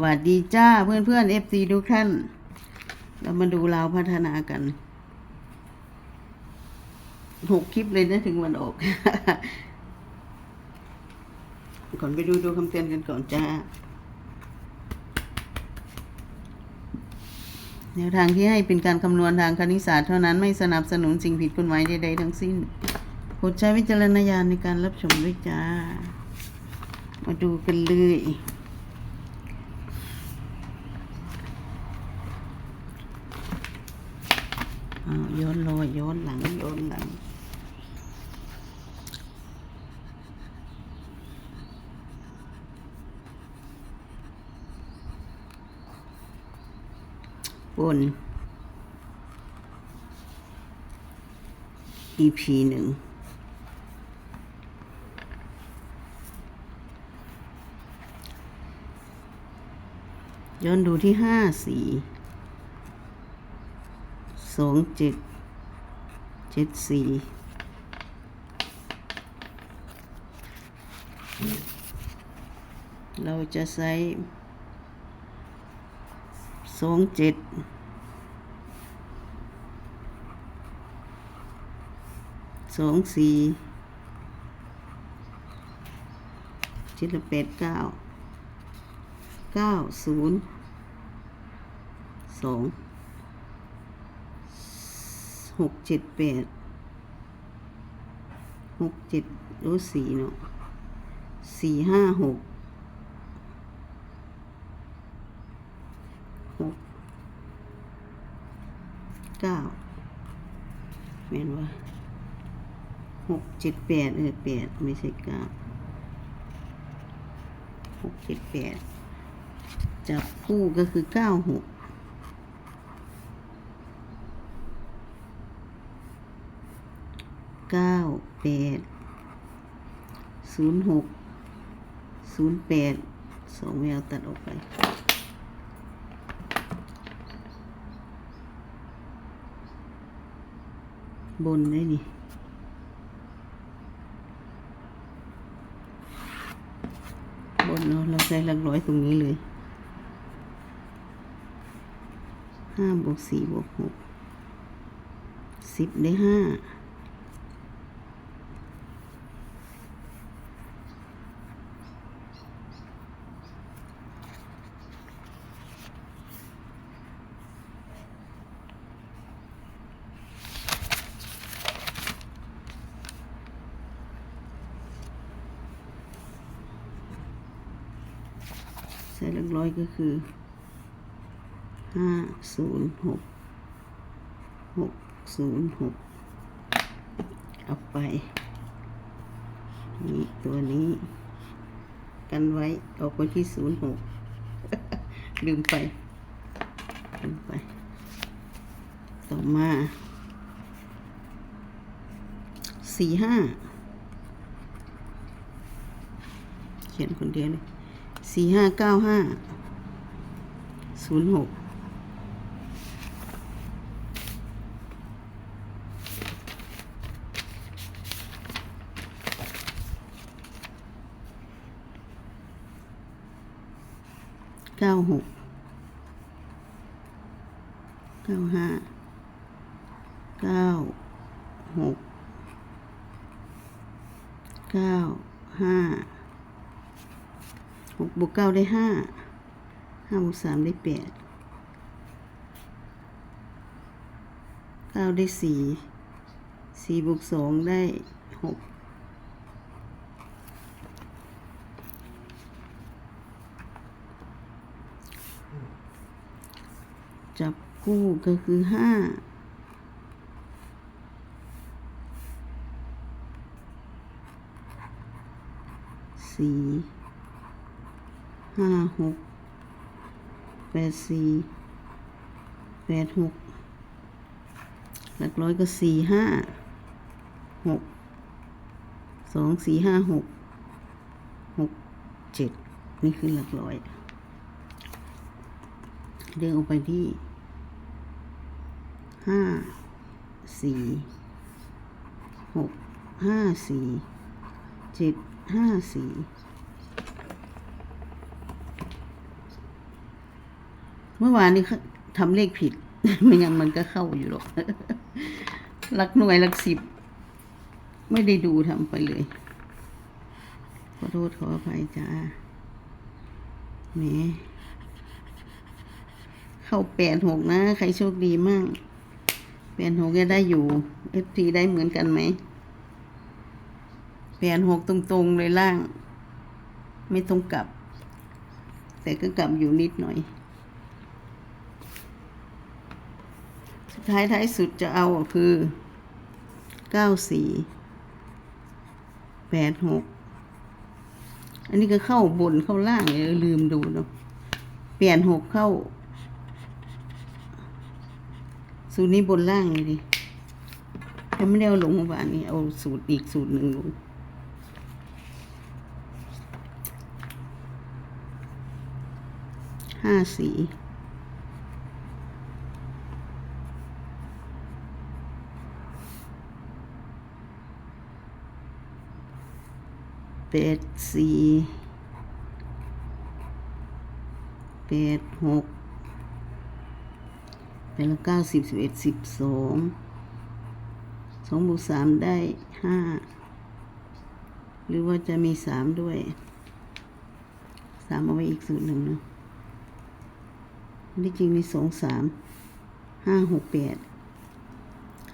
สวัสดีจ้าเพื่อนเพื่อนเอฟซีทุกท่าน เรามาดูเราวพัฒนากันหกคลิปเลยนะถึงวันออก ก่อนไปดูดูคำเตือนกันก่อนจ้าแนวทางที่ให้เป็นการคำนวณทางคณิตศาสตร์เท่านั้นไม่สนับสนุนสิ่งผิดกฎหมายใดๆทั้งสิ้นโปรดใช้วิจารณญาณในการรับชมด้วยจ้า มาดูกันเลย อ้าวย้อนรอยย้อนหลังย้อนหลังบน EP หนึ่งย้อนดูที่ห้าสี่ สองเจ็ดเจ็ดสี่เราจะใช้สองเจ็ดสองสี่เจ็ดแปดเก้าเก้าศูนย์สอง หกเจ็ดแปดหกเจ็ดโอ้สี่เนาะสี่ห้าหกหกเก้าแม่นว่าหกเจ็ดแปดเออแปดไม่ใช่เก้าหกเจ็ดแปดจับคู่ก็คือเก้าหก เก้าแปดศูนย์หกศูนย์แปดสองแมวตัดออกไปบนได้นี่บนเนาะเราใช้หลักร้อยตรงนี้เลยห้าบวกสี่บวกหกสิบได้ห้า ส่หลักร้อยก็คือห้าศูนย์หกหกศูนย์หกเอาไปนี่ตัวนี้ กันไว้ออกไปที่ศูนย์หกลืมไป ลืมไป ต่อมาสี่ห้าเขียนคนเดียวเลย สี่ห้าเก้าห้าศูนย์หกเก้าหกเก้าห้าเก้าหกเก้าห้า หกบวกเก้าได้ห้าห้าบวกสามได้แปดเก้าได้สี่สี่บวกสองได้หกจับคู่ก็คือห้าสี่ ห้าหกแปดสี่แปดหกหลักร้อยก็สี่ห้าหกสองสี่ห้าหกหกเจ็ดนี่คือหลักร้อย เดินออกไปที่ห้าสี่หกห้าสี่เจ็ดห้าสี่ เมื่อวานนี้ทำเลขผิดไม่งั้นมันก็เข้าอยู่หรอกลักหน่วยลักสิบ ไม่ได้ดูทำไปเลย ขอโทษขออภัยจ้าแหมเข้าแปดหกนะ ใครโชคดีมั่งแปดหกจะได้อยู่เอฟทีได้เหมือนกันไหมแปดหกตรงๆเลยล่าง ไม่ตรงกลับ แต่ก็กลับอยู่นิดหน่อย สุด ท้ายท้ายสุดจะเอาคือเก้าสี่แปดหกอันนี้ก็เข้าบนเข้าล่างเลยลืมดูเนาะเปลี่ยนหกเข้า สูตรนี้บนล่างเลยดิแต่ไม่ได้เอาลงมื่อวานนี้เอาสูตรอีกสูตรหนึ่งลงห้าสี แปดสี่แปดหกแปดละเก้าสิบสิบเอ็ดสิบสองสองบวกสามได้ห้าหรือว่าจะมีสามด้วยสามเอาไว้อีกสูตรหนึ่งเนาะที่จริงมีสองสามห้าหกแปด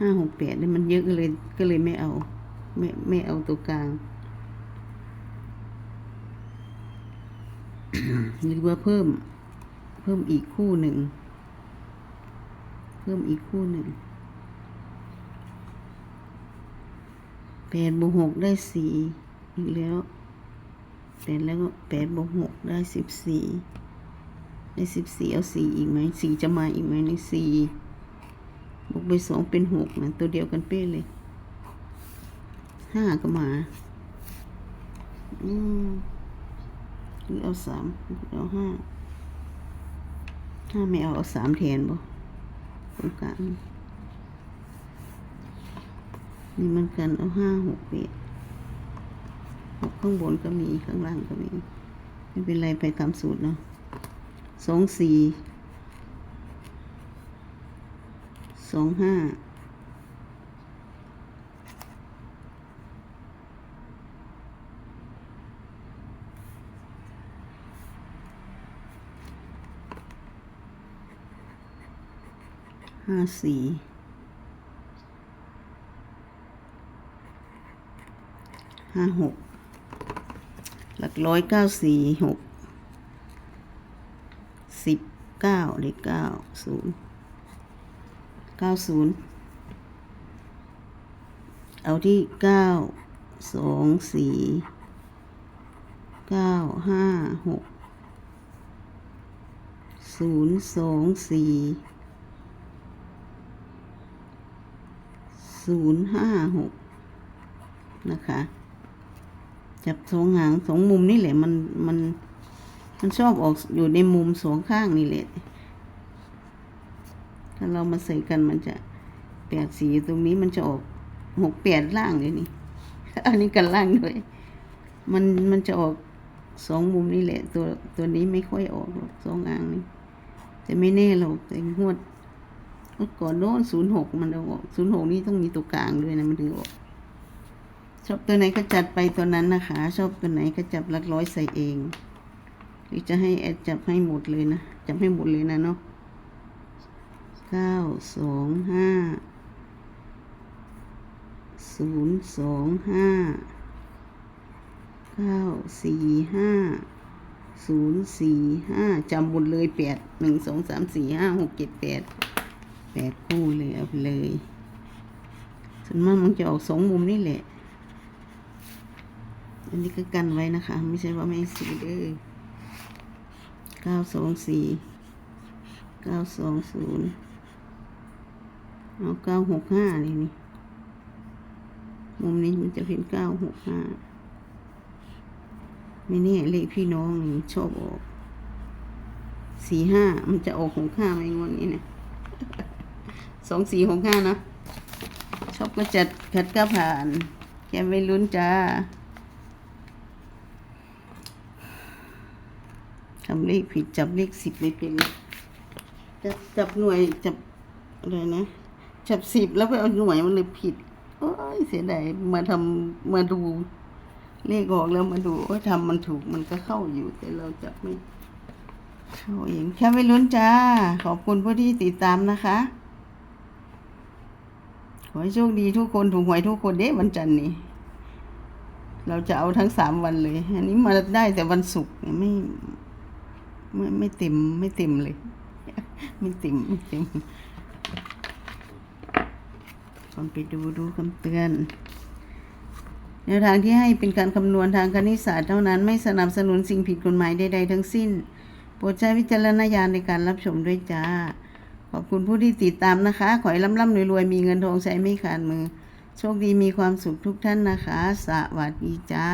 ห้าหกแปดเนี่ยมันเยอะก็เลยก็เลยไม่เอา ไม่ไม่เอาตัวกลาง หรือว่าเพิ่ม เพิ่มอีกคู่หนึ่ง เพิ่มอีกคู่หนึ่งแปดบวกหกได้สี่อีกแล้วแปดแล้วก็แปดบวกหกได้สิบสี่ในสิบสี่เอาสี่อีกไหมสี่จะมาอีกไหมในสี่บวกไปสองเป็นหกนะตัวเดียวกันเป๊ะเลยห้าก็มา อืม หรือเอาสามหรือเอาห้าห้าไม่เอาเอาสามแทนบ่ตรงกลางนี่มันกันเอาห้าหกเปียหกข้างบนก็มีข้างล่างก็มี ไม่เป็นไรไปตามสูตรเนาะสองสี่สองห้า ห้าสี่ห้าหกหลักร้อยเก้าสี่หกสิบเก้าเลขเก้าศูนย์เก้าศูนย์เอาที่เก้าสองสี่เก้าห้าหกศูนย์สองสี่ ศูนย์ห้าหกนะคะ จับสองหางสองมุมนี่แหละ มันมันมันชอบออกอยู่ในมุมสองข้างนี่แหละ ถ้าเรามาใส่กันมันจะแปดสีตรงนี้มันจะออกหกแปดล่างเลยนี่ อันนี้กันล่างด้วยมันมันจะออกสองมุมนี่แหละ ตัวตัวนี้ไม่ค่อยออกหรอกสองอ่างนี่แต่ไม่แน่หรอกแต่งวด เมื่อก่อนโน้นศูนย์หกมันออกศูนย์หกนี่ต้องมีตัวกลางด้วยนะมันถึงออก ชอบตัวไหนก็จัดไปตัวนั้นนะคะ ชอบตัวไหนก็จับลักร้อยใส่เอง หรือจะให้แอดจับให้หมดเลยนะ จับให้หมดเลยนะเนาะเก้าสองห้าศูนย์สองห้าเก้าสี่ห้าศูนย์สี่ห้าจำหมดเลยแปดหนึ่งสองสามสี่ห้าหกเจ็ดแปด แปดคู่เลยเอาไปเลยส่วนมากมันจะออกสองมุมนี่แหละ อันนี้ก็กันไว้นะคะ ไม่ใช่ว่าไม่ให้ซื้อเด้อเก้าสองสี่เก้าสองศูนย์เอาเก้าหกห้านี่นี่ มุมนี้มันจะเป็นเก้าหกห้าไม่แน่เลขพี่น้องนี่ชอบออกสี่ห้ามันจะออกหกห้าไหมงวดนี้เนี่ย สองสี่หกห้านะชอบก็จัดขัดก็ผ่านแกไม่ลุ้นจ้าทำเลขผิดจับเลขสิบไม่เป็นจับจับหน่วยจับอะไรนะจับสิบแล้วไปเอาหน่วยมันเลยผิดโอ้ยเสียดายมาทำมาดูเลขออกแล้วมาดูโอ้ยทำมันถูกมันก็เข้าอยู่ แต่เราจับไม่เข้าเองแค่ไม่ลุ้นจ้า ขอบคุณผู้ที่ติดตามนะคะ อให้โชคดีทุกคนถูกหวยทุกคนเด้วันจันทร์นี้ เราจะเอาทั้งสามวันเลย อันนี้มาได้แต่วันศุกร์ไม่ไม่ไม่เต็มไม่เต็มเลย ไม่เต็มไม่เต็มก่อนไปดูดูคำเตือนแนวทางที่ให้เป็นการคำนวณทางคณิตศาสตร์เท่านั้นไม่สนับสนุนสิ่งผิดกฎหมายใดๆทั้งสิ้น โปรดใช้วิจารณญาณในการรับชมด้วยจ้า ขอบคุณผู้ที่ติดตามนะคะ ขอให้ร่ำๆรวยๆ มีเงินทองใช้ไม่ขาดมือ โชคดีมีความสุขทุกท่านนะคะ สวัสดีจ้า